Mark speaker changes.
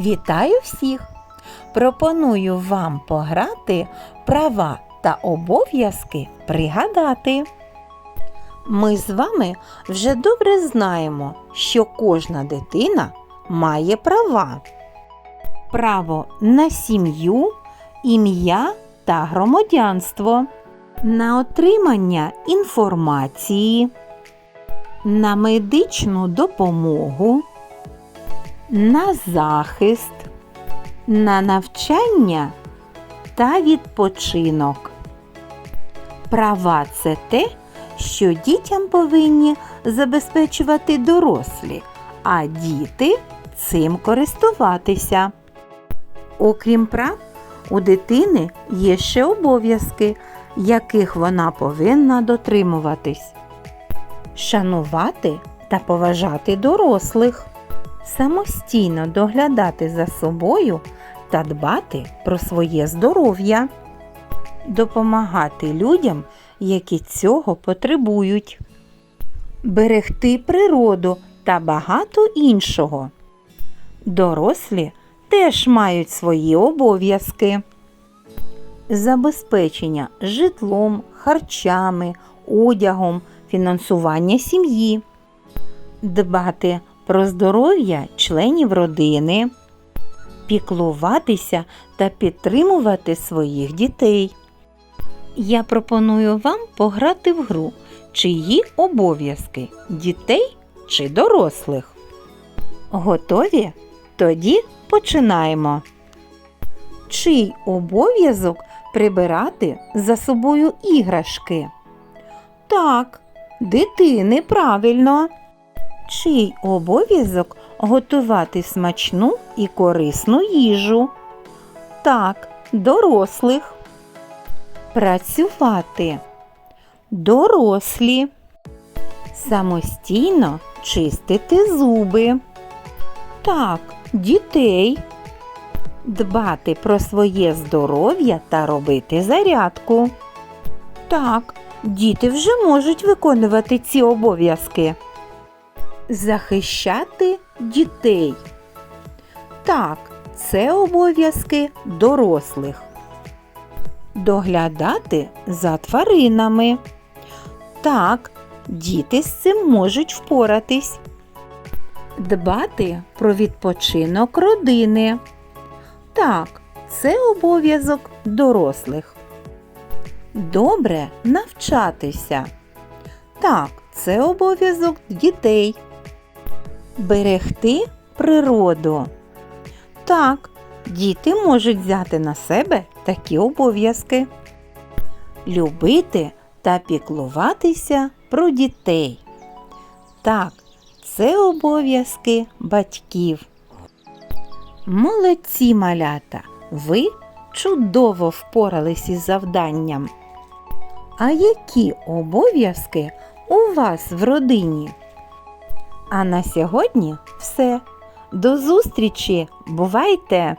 Speaker 1: Вітаю всіх! Пропоную вам пограти права та обов'язки пригадати. Ми з вами вже добре знаємо, що кожна дитина має права. Право на сім'ю, ім'я та громадянство, на отримання інформації, на медичну допомогу, на захист, на навчання та відпочинок. Права це те, що дітям повинні забезпечувати дорослі, а діти цим користуватися. Окрім прав, у дитини є ще обов'язки, яких вона повинна дотримуватись. Шанувати та поважати дорослих, самостійно доглядати за собою та дбати про своє здоров'я, допомагати людям, які цього потребують, берегти природу та багато іншого. Дорослі теж мають свої обов'язки. Забезпечення житлом, харчами, одягом, фінансування сім'ї, дбати про здоров'я членів родини, піклуватися та підтримувати своїх дітей. Я пропоную вам пограти в гру, чиї обов'язки дітей чи дорослих. Готові? Тоді починаємо. Чий обов'язок прибирати за собою іграшки? Так, дитини правильно. Чий обов'язок готувати смачну і корисну їжу? Так, дорослих. Працювати. Дорослі. Самостійно чистити зуби. Так, дітей. Дбати про своє здоров'я та робити зарядку. Так, діти вже можуть виконувати ці обов'язки. Захищати дітей. Так, це обов'язки дорослих. Доглядати за тваринами. Так, діти з цим можуть впоратись. Дбати про відпочинок родини. Так, це обов'язок дорослих. Добре навчатися. Так, це обов'язок дітей. Берегти природу. Так, діти можуть взяти на себе такі обов'язки. Любити та піклуватися про дітей. Так, це обов'язки батьків. Молодці малята! Ви чудово впорались із завданням. А які обов'язки у вас в родині? А на сьогодні все. До зустрічі! Бувайте!